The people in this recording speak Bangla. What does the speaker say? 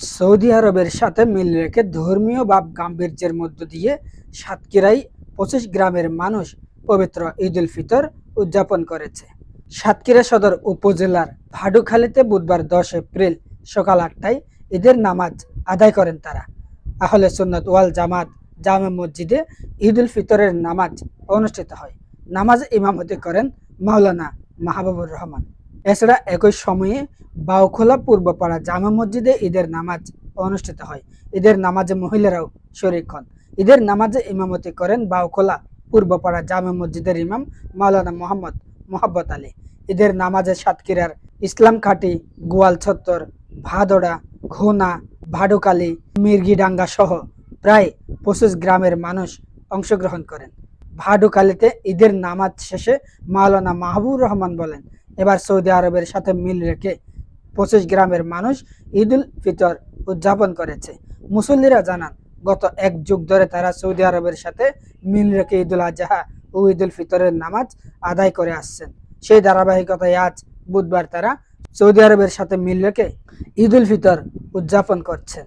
সৌদি আরবের সাথে মিল রেখে ধর্মীয় ভাব গাম্ভীর্যের মধ্য দিয়ে সাতক্ষীরায় পঁচিশ গ্রামের মানুষ পবিত্র ঈদ উল ফিতর উদযাপন করেছে। সাতক্ষীরা সদর উপজেলার ভাডুখালীতে বুধবার দশ এপ্রিল সকাল আটটায় ঈদের নামাজ আদায় করেন তারা। আহলে সুন্নত ওয়াল জামাত জামে মসজিদে ঈদ উল ফিতরের নামাজ অনুষ্ঠিত হয়। নামাজ ইমামতি করেন মাওলানা মাহবুবুর রহমান। এছাড়া একই সময়ে বাউখোলা পূর্বপাড়া জামা মসজিদে ঈদের নামাজ অনুষ্ঠিত হয়। ঈদের নামাজে মহিলারাও শরিক হন। ঈদের নামাজে ইমামতি করেন বাউখোলা পূর্বপাড়া জামা মসজিদের ইমাম মাওলানা মোহাম্মদ মোহাব্বত আলী। ঈদের নামাজে সাতক্ষীরার ইসলাম খাটি গোয়াল ছত্তর ভাদড়া, ঘোনা, ভাডুকালী মির্গিডাঙ্গা সহ প্রায় পঁচিশ গ্রামের মানুষ অংশগ্রহণ করেন। ভাডুকালীতে ঈদের নামাজ শেষে মাওলানা মাহবুব রহমান বলেন এবার সৌদি আরবের সাথে মিল রেখে পঁচিশ গ্রামের মানুষ ঈদ উল ফিতর উদযাপন করেছে। মুসল্লিরা জানান, গত এক যুগ ধরে তারা সৌদি আরবের সাথে মিল রেখে ঈদ উল আজহা ও ঈদ উল ফিতরের নামাজ আদায় করে আসছেন। সেই ধারাবাহিকতায় আজ বুধবার তারা সৌদি আরবের সাথে মিল রেখে ঈদ উল ফিতর উদযাপন করছেন।